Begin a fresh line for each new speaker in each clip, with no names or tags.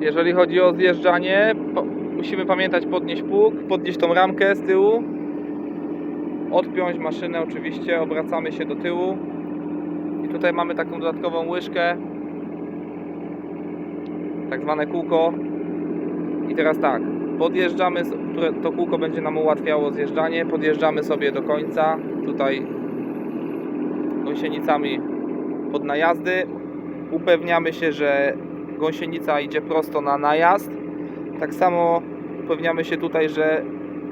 Jeżeli chodzi o zjeżdżanie, musimy pamiętać podnieść pług, podnieść tą ramkę z tyłu, odpiąć maszynę oczywiście, obracamy się do tyłu. I tutaj mamy taką dodatkową łyżkę, tak zwane kółko. I teraz tak, podjeżdżamy, to kółko będzie nam ułatwiało zjeżdżanie, podjeżdżamy sobie do końca, tutaj gąsienicami pod najazdy, upewniamy się, że gąsienica idzie prosto na najazd. Tak samo upewniamy się tutaj, że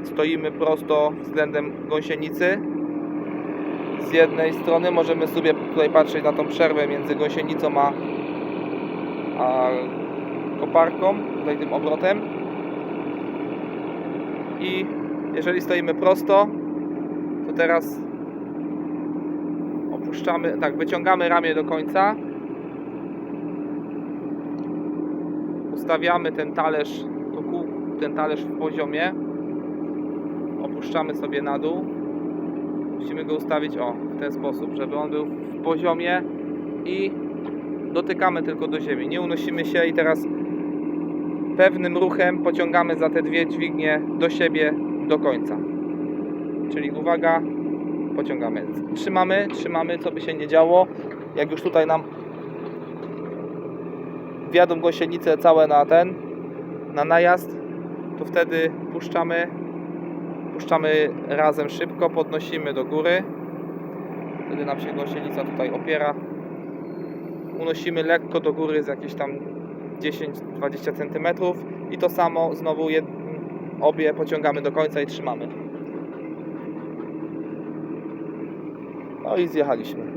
stoimy prosto względem gąsienicy. Z jednej strony możemy sobie tutaj patrzeć na tą przerwę między gąsienicą a, a koparką, tutaj tym obrotem. I jeżeli stoimy prosto, to teraz opuszczamy, tak, wyciągamy ramię do końca. Ustawiamy ten talerz, ten talerz w poziomie. Opuszczamy sobie na dół. Musimy go ustawić o, w ten sposób, żeby on był w poziomie i dotykamy tylko do ziemi. Nie unosimy się i teraz pewnym ruchem pociągamy za te dwie dźwignie do siebie do końca. Czyli uwaga, pociągamy. Trzymamy, trzymamy, co by się nie działo. Jak już tutaj nam wjadą gąsienice całe na ten, na najazd, to wtedy puszczamy, puszczamy razem szybko, podnosimy do góry. Wtedy nam się gąsienica tutaj opiera. Unosimy lekko do góry z jakieś tam 10-20 cm i to samo znowu jed... obie pociągamy do końca i trzymamy. No i zjechaliśmy.